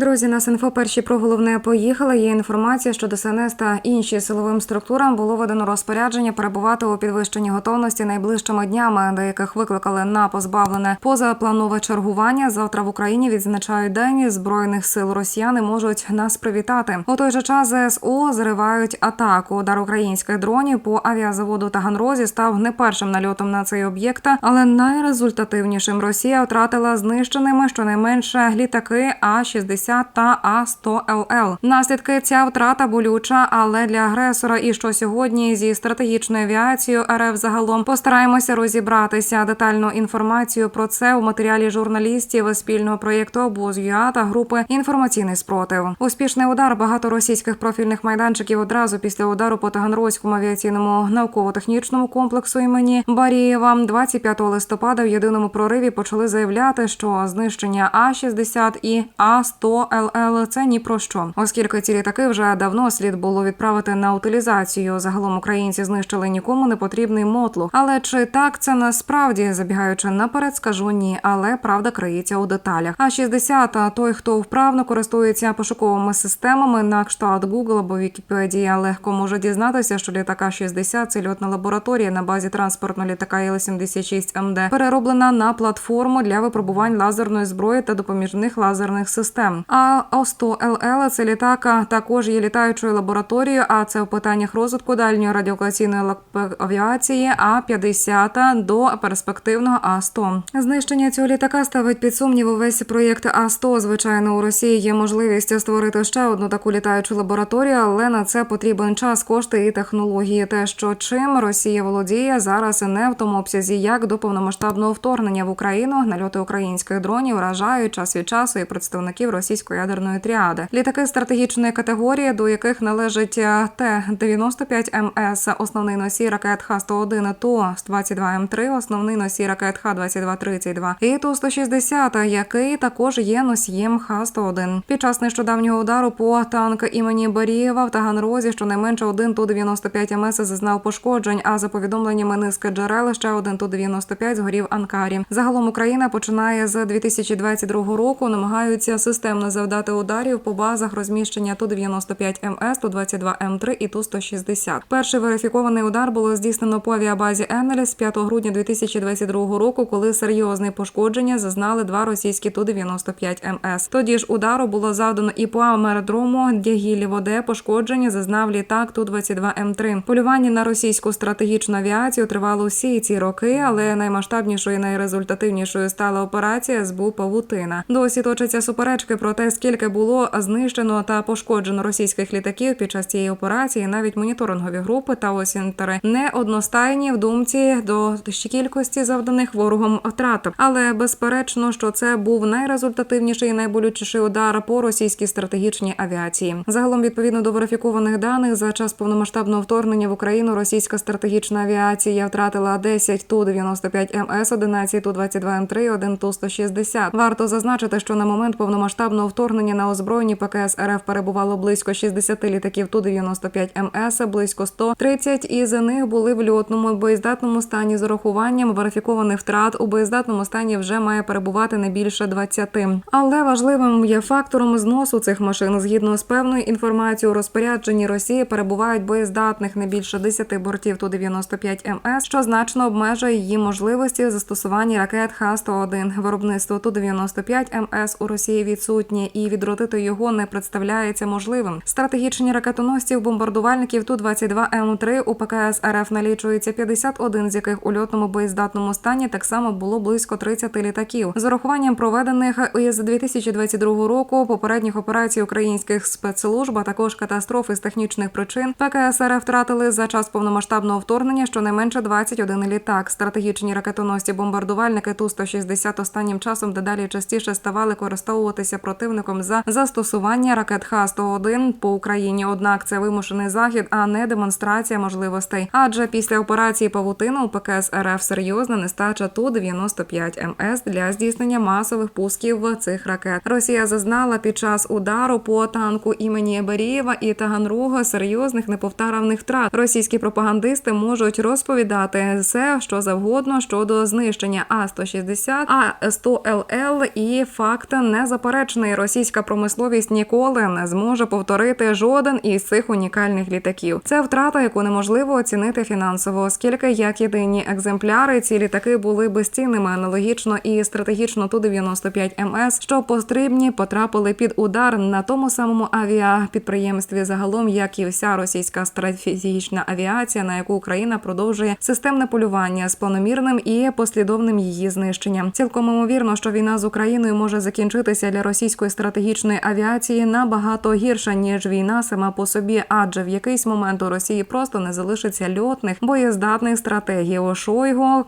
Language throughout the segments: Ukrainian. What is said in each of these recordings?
Друзі, нас інфо перші про головне поїхали. Є інформація, що ДСНС та інші силовим структурам було видано розпорядження перебувати у підвищенні готовності найближчими днями, деяких викликали на позбавлене позапланове чергування. Завтра в Україні відзначають день збройних сил. Росіяни можуть нас привітати. У той же час ЗСУ зривають атаку. Удар українських дронів по авіазаводу Таганрозі став не першим нальотом на цей об'єкт, але найрезультативнішим. Росія втратила знищеними щонайменше літаки А 60 та А 100 ЛЛ. Наслідки ця втрата болюча, але для агресора. І що сьогодні зі стратегічною авіацією РФ загалом постараємося розібратися. Детальну інформацію про це у матеріалі журналістів спільного проєкту «Обоз.ЮА» та групи інформаційний спротив. Успішний удар багато російських профільних майданчиків одразу після удару по Таганрозькому авіаційному науково-технічному комплексу імені Барієва 25 листопада в єдиному прориві почали заявляти, що знищення А 60 і А 100 ЛЛ – це ні про що, оскільки ці літаки вже давно слід було відправити на утилізацію. Загалом українці знищили нікому не потрібний мотлух. Але чи так це насправді забігаючи наперед, скажу ні, але правда криється у деталях. А 60 а той, хто вправно користується пошуковими системами на кшталт Google або Вікіпедія, легко може дізнатися, що літака 60 – це льотна лабораторія на базі транспортного літака Іл-76 МД, перероблена на платформу для випробувань лазерної зброї та допоміжних лазерних систем. А О-100 ЛЛ – це літака також є літаючою лабораторією. А це в питаннях розвитку дальньої радіолокаційної лак- авіації А-50 до перспективного А-100. Знищення цього літака ставить під сумнів увесь проєкт А-100. Звичайно, у Росії є можливість створити ще одну таку літаючу лабораторію, але на це потрібен час, кошти і технології. Те, що чим Росія володіє зараз не в тому обсязі, як до повномасштабного вторгнення в Україну нальоти українських дронів вражають час від часу і представників російської ядерної тріади. Літаки стратегічної категорії, до яких належить е, Т-95 МС, основний носій ракет Х-101, Ту-22М3, основний носій ракет Х-2232 і Ту-160, який також є носієм Х-101. Під час нещодавнього удару по танк імені Барієва в Таганрозі щонайменше один Ту-95 МС зазнав пошкоджень, а за повідомленнями низки джерел ще один Ту-95 згорів Анкарі. Загалом Україна починає з 2022 року, намагаються системно завдати ударів по базах розміщення Ту-95 МС, Ту-22М3 і Ту-160. Перший верифікований удар було здійснено по авіабазі Енеліс 5 грудня 2022 року, коли серйозне пошкодження зазнали два російські Ту-95 МС. Тоді ж удару було завдано і по аеродрому Дягілєво, де пошкодження зазнав літак Ту-22М3. Полювання на російську стратегічну авіацію тривало всі ці роки, але наймасштабнішою і найрезультативнішою стала операція СБУ Павутина. Досі точаться суперечки про те, скільки було знищено та пошкоджено російських літаків під час цієї операції. Навіть моніторингові групи та осінтери не одностайні в думці до кількості завданих ворогом втрат. Але безперечно, що це був найрезультативніший і найболючіший удар по російській стратегічній авіації. Загалом, відповідно до верифікованих даних, за час повномасштабного вторгнення в Україну російська стратегічна авіація втратила 10 Ту-95 МС, 11 Ту-22М3 і 1 Ту-160. Варто зазначити, що на момент повномасштабного вторгнення на озброєнні ПКС РФ перебувало близько 60 літаків Ту-95 МС, близько 130 із них були в льотному боєздатному стані з урахуванням верифікованих втрат. У боєздатному стані вже має перебувати не більше 20. Але важливим є фактором зносу цих машин. Згідно з певною інформацією, у розпорядженні Росії перебувають боєздатних не більше 10 бортів Ту-95 МС, що значно обмежує її можливості застосування ракет Х-101. Виробництво Ту-95 МС у Росії відсутнє, і відродити його не представляється можливим. Стратегічні ракетоносців бомбардувальників Ту-22 М3 у ПКС РФ налічується 51, з яких у льотному боєздатному стані так само було близько 30 літаків. З урахуванням проведених із 2022 року попередніх операцій українських спецслужб, а також катастроф із технічних причин, ПКС РФ втратили за час повномасштабного вторгнення щонайменше 21 літак. Стратегічні ракетоносці бомбардувальники Ту-160 останнім часом дедалі частіше ставали користовуватися противником за застосування ракет Х-101 по Україні. Однак це вимушений захід, а не демонстрація можливостей. Адже після операції Павутина у ПКС РФ серйозна нестача Ту-95 МС для здійснення масових пусків цих ракет. Росія зазнала під час удару по танку імені Берієва і Таганрога серйозних неповторних втрат. Російські пропагандисти можуть розповідати все, що завгодно щодо знищення А-160, А-100 ЛЛ і факт незаперечний. І російська промисловість ніколи не зможе повторити жоден із цих унікальних літаків. Це втрата, яку неможливо оцінити фінансово, оскільки як єдині екземпляри ці літаки були безцінними аналогічно і стратегічно ту 95 МС, що пострібні потрапили під удар на тому самому авіапідприємстві, загалом як і вся російська стратегічна авіація, на яку Україна продовжує системне полювання з планомірним і послідовним її знищенням. Цілком ймовірно, що війна з Україною може закінчитися для російської стратегічної авіації набагато гірше ніж війна сама по собі, адже в якийсь момент у Росії просто не залишиться льотних боєздатних стратегій. У Шойгу,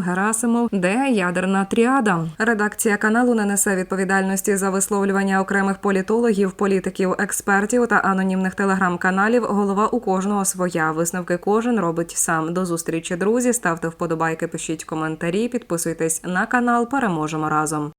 Герасимов, де ядерна тріада. Редакція каналу не несе відповідальності за висловлювання окремих політологів, політиків, експертів та анонімних телеграм-каналів. Голова у кожного своя. Висновки кожен робить сам. До зустрічі, друзі. Ставте вподобайки, пишіть коментарі, підписуйтесь на канал. Переможемо разом.